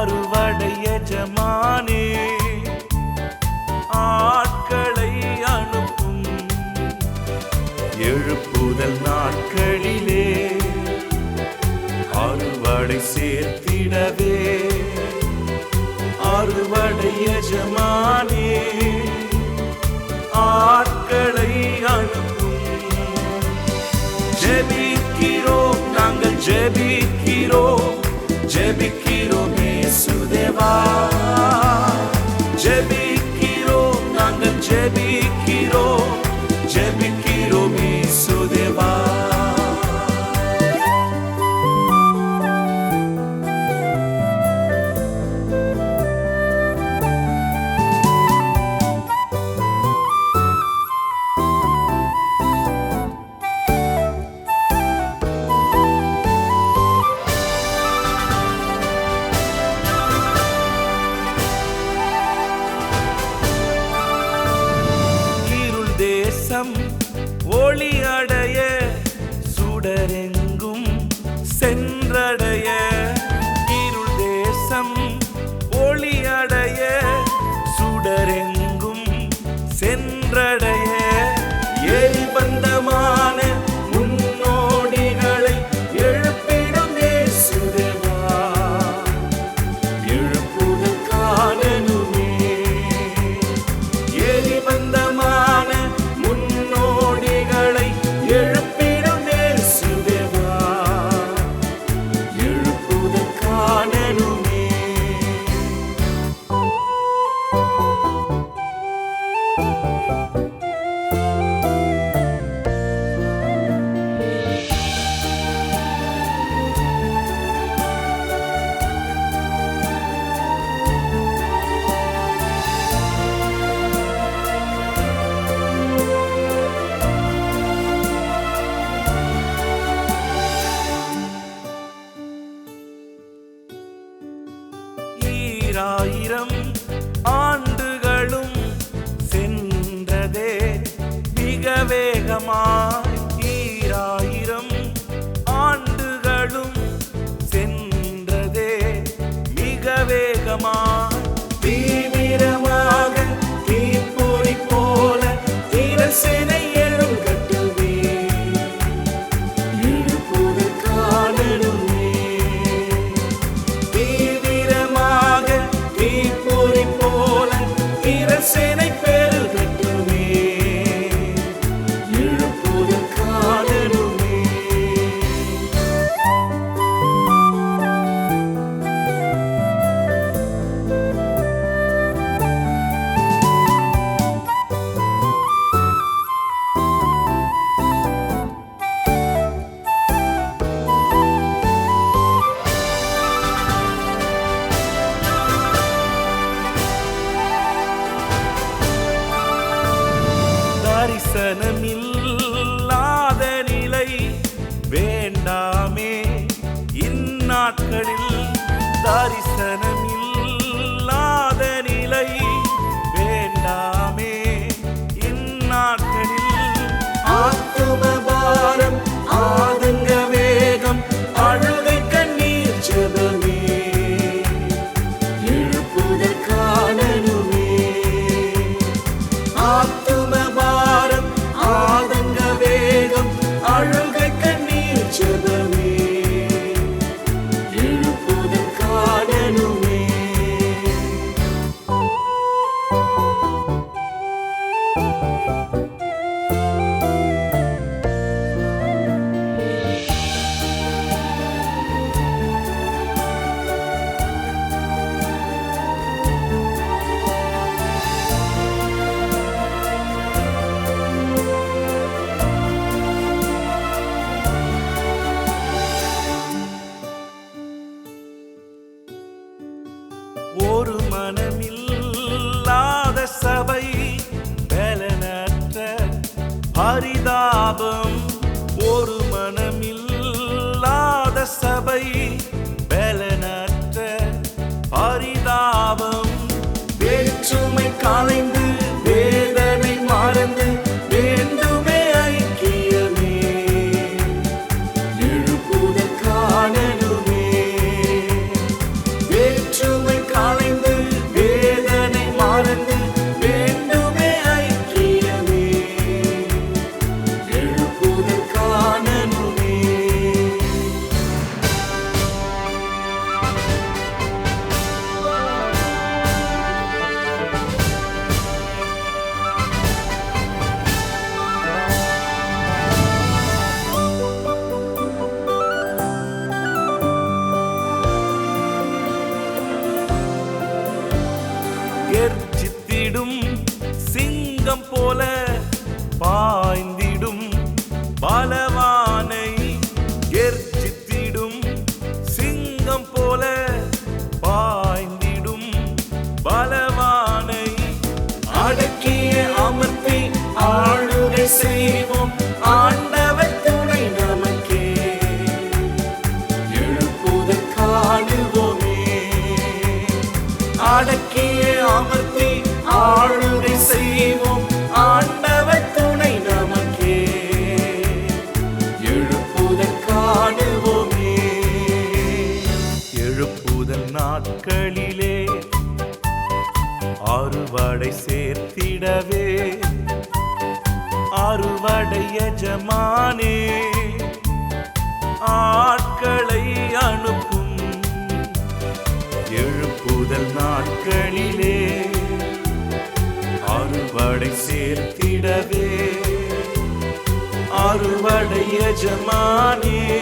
அறுவடை எஜமானே ஆட்களை அனுப்பும் எழுப்புதல் நாட்களிலே. அறுவடை சேர்த்திடவே. அறுவடை எஜமானே ஆட்களை அனுப்பும். ஜெபிக்கிறோம் நாங்கள் ஜெபிக்கிறோம். ஜெபிக்க goodbye. ஆயிரம் தரிசனமில்லாத நிலை வேண்டாமே. இந்நாட்களில் அடக்கியே அமர்த்தி ஆளுரை செய்வோம். ஆண்டவர் துணை நமக்கே. எழுப்புதல் காணுவோமே. எழுப்புதல் நாட்களிலே அறுவடை சேர்த்திடவே. அறுவடை எஜமானே ஆட்களை முதல் நாட்களிலே அறுவடை சேர்த்திடவே. அறுவடை எஜமானே